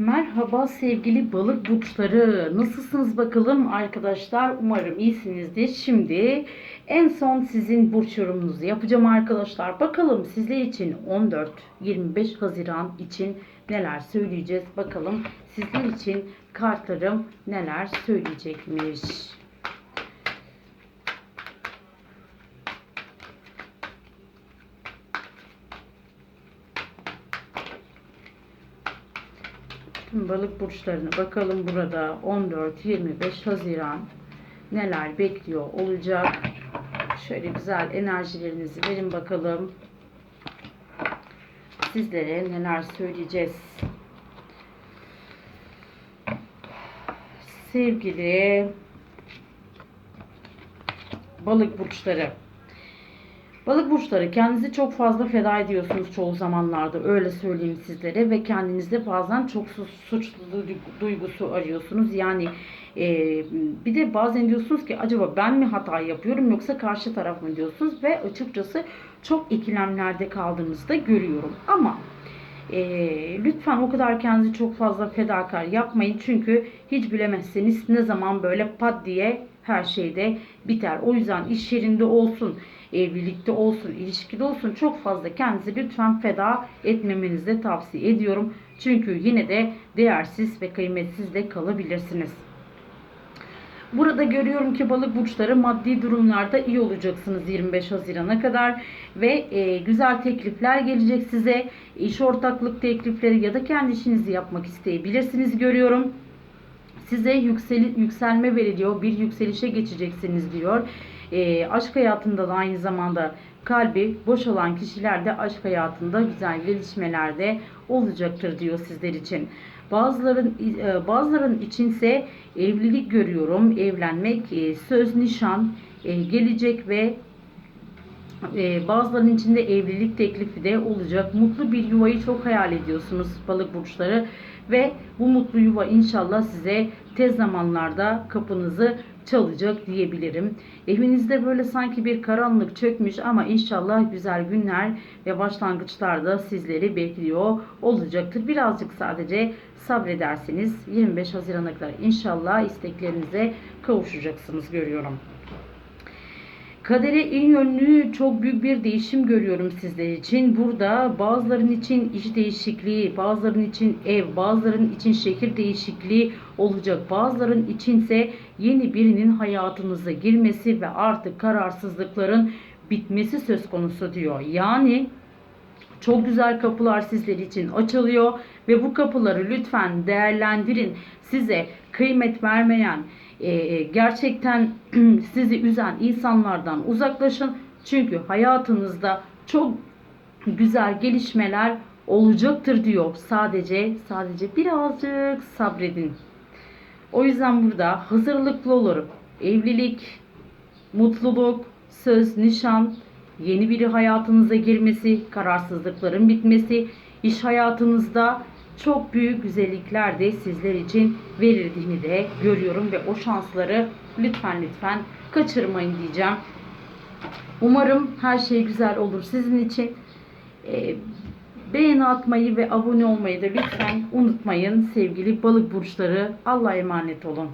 Merhaba sevgili balık burçları. Nasılsınız bakalım arkadaşlar? Umarım iyisinizdir. Şimdi en son sizin burç yorumunuzu yapacağım arkadaşlar. Bakalım sizler için 14-25 Haziran için neler söyleyeceğiz? Bakalım sizler için kartlarım neler söyleyecekmiş. Tüm balık burçlarına bakalım burada 14-25 Haziran neler bekliyor olacak. Şöyle güzel enerjilerinizi verin bakalım. Sizlere neler söyleyeceğiz. Sevgili balık burçları. Balık burçları kendinizi çok fazla feda ediyorsunuz çoğu zamanlarda öyle söyleyeyim sizlere ve kendinizde bazen çok su- suçlu duygusu arıyorsunuz. Yani e, bir de bazen diyorsunuz ki acaba ben mi hata yapıyorum yoksa karşı taraf mı diyorsunuz ve açıkçası çok ikilemlerde kaldığınızı da görüyorum. Ama e, lütfen o kadar kendinizi çok fazla fedakar yapmayın çünkü hiç bilemezseniz ne zaman böyle pat diye her şeyde biter. O yüzden iş yerinde olsun, evlilikte olsun, ilişkide olsun çok fazla kendinizi lütfen feda etmemenizi tavsiye ediyorum. Çünkü yine de değersiz ve kıymetsiz de kalabilirsiniz. Burada görüyorum ki balık burçları maddi durumlarda iyi olacaksınız 25 Haziran'a kadar ve e, güzel teklifler gelecek size. İş ortaklık teklifleri ya da kendi işinizi yapmak isteyebilirsiniz görüyorum size yüksel, yükselme veriliyor. Bir yükselişe geçeceksiniz diyor. E, aşk hayatında da aynı zamanda kalbi boş olan kişiler de aşk hayatında güzel gelişmelerde olacaktır diyor sizler için. Bazıların e, bazıların içinse evlilik görüyorum. Evlenmek, e, söz, nişan e, gelecek ve bazılarının içinde evlilik teklifi de olacak. Mutlu bir yuvayı çok hayal ediyorsunuz balık burçları ve bu mutlu yuva inşallah size tez zamanlarda kapınızı çalacak diyebilirim. Evinizde böyle sanki bir karanlık çökmüş ama inşallah güzel günler ve başlangıçlar da sizleri bekliyor olacaktır. Birazcık sadece sabrederseniz 25 Haziran'a kadar inşallah isteklerinize kavuşacaksınız görüyorum. Kadere iyi yönlü çok büyük bir değişim görüyorum sizler için. Burada bazıların için iş değişikliği, bazıların için ev, bazıların için şehir değişikliği olacak. Bazıların içinse yeni birinin hayatınıza girmesi ve artık kararsızlıkların bitmesi söz konusu diyor. Yani çok güzel kapılar sizler için açılıyor ve bu kapıları lütfen değerlendirin. Size kıymet vermeyen, e, gerçekten sizi üzen insanlardan uzaklaşın. Çünkü hayatınızda çok güzel gelişmeler olacaktır diyor. Sadece sadece birazcık sabredin. O yüzden burada hazırlıklı olun. Evlilik, mutluluk, söz, nişan, yeni biri hayatınıza girmesi, kararsızlıkların bitmesi, iş hayatınızda çok büyük güzellikler de sizler için verildiğini de görüyorum ve o şansları lütfen lütfen kaçırmayın diyeceğim. Umarım her şey güzel olur sizin için. Ee, beğeni atmayı ve abone olmayı da lütfen unutmayın sevgili balık burçları. Allah'a emanet olun.